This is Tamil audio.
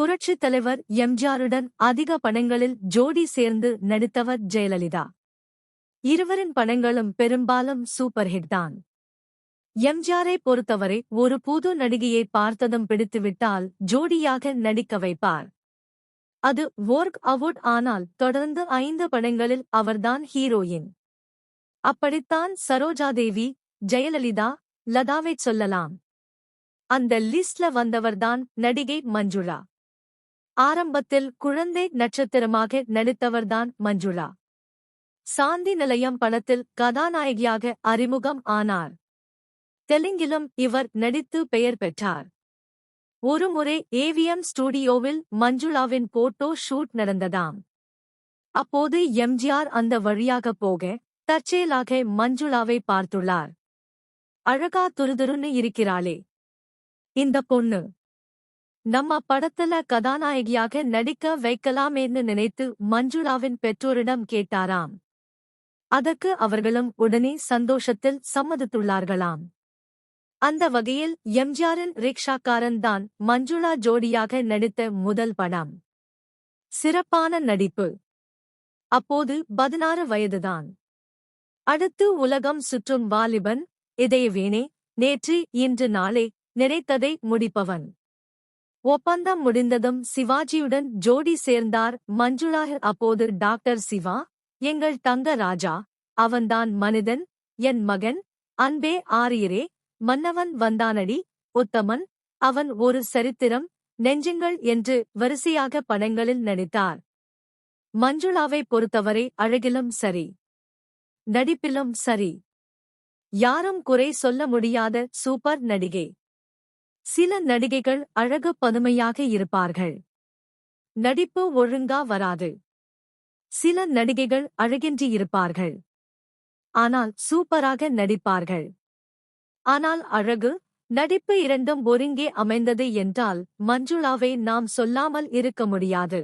புரட்சித் தலைவர் எம்ஜிஆருடன் அதிக படங்களில் ஜோடி சேர்ந்து நடித்தவர் ஜெயலலிதா. இருவரின் படங்களும் பெரும்பாலும் சூப்பர் ஹிட் தான் எம்ஜிஆரை பொறுத்தவரை ஒரு புது நடிகையை பார்த்ததும் பிடித்துவிட்டால் ஜோடியாக நடிக்க வைப்பார். அது ஒர்க் அவுட் ஆனால் தொடர்ந்து ஐந்து படங்களில் அவர்தான் ஹீரோயின். அப்படித்தான் சரோஜாதேவி ஜெயலலிதா லதாவைச் சொல்லலாம். அந்த லிஸ்ட்ல வந்தவர்தான் நடிகை மஞ்சுளா. ஆரம்பத்தில் குழந்தை நட்சத்திரமாக நடித்தவர்தான் மஞ்சுளா. சாந்தி நிலையம் படத்தில் கதாநாயகியாக அறிமுகம் ஆனார். தெலுங்கிலும் இவர் நடித்து பெயர் பெற்றார். ஒருமுறை ஏவிஎம் ஸ்டுடியோவில் மஞ்சுளாவின் போட்டோ ஷூட் நடந்ததாம். அப்போது எம்ஜிஆர் அந்த வழியாக போக தற்செயலாக மஞ்சுளாவை பார்த்துள்ளார். அழகா துருதுருன்னு இருக்கிறாளே. இந்த பொண்ணு நம்ம படத்துல கதாநாயகியாக நடிக்க வைக்கலாமேன்னு நினைத்து மஞ்சுளாவின் பெற்றோரிடம் கேட்டாராம். அதற்கு அவர்களும் உடனே சந்தோஷத்தில் சம்மதித்துள்ளார்களாம். அந்த வகையில் எம்ஜிஆரின் ரிக்ஷாக்காரன் தான் மஞ்சுளா ஜோடியாக நடித்த முதல் படம். சிறப்பான நடிப்பு. அப்போது பதினாறு வயதுதான். அடுத்து உலகம் சுற்றும் வாலிபன் இதயவேனே நேற்று இன்று நாளே நினைத்ததை முடிப்பவன். ஒப்பந்தம் முடிந்ததும் சிவாஜியுடன் ஜோடி சேர்ந்தார் மஞ்சுளா அப்போது டாக்டர் சிவா எங்கள் தங்க ராஜா அவன்தான் மனிதன் என் மகன் அன்பே ஆரியரே மன்னவன் வந்தானடி உத்தமன் அவன் ஒரு சரித்திரம் நெஞ்சுங்கள் என்று வரிசையாக படங்களில் நடித்தார். மஞ்சுளாவை பொறுத்தவரை அழகிலும் சரி நடிப்பிலும் சரி. யாரும் குறை சொல்ல முடியாத சூப்பர் நடிகை. சில நடிகைகள் அழக பதுமையாக இருப்பார்கள். நடிப்பு ஒழுங்கா வராது. சில நடிகைகள் அழகின்றி இருப்பார்கள். ஆனால் சூப்பராக நடிப்பார்கள். ஆனால் அழகு நடிப்பு இரண்டும் ஒருங்கே அமைந்தது என்றால் மஞ்சுளாவை நாம் சொல்லாமல் இருக்க முடியாது.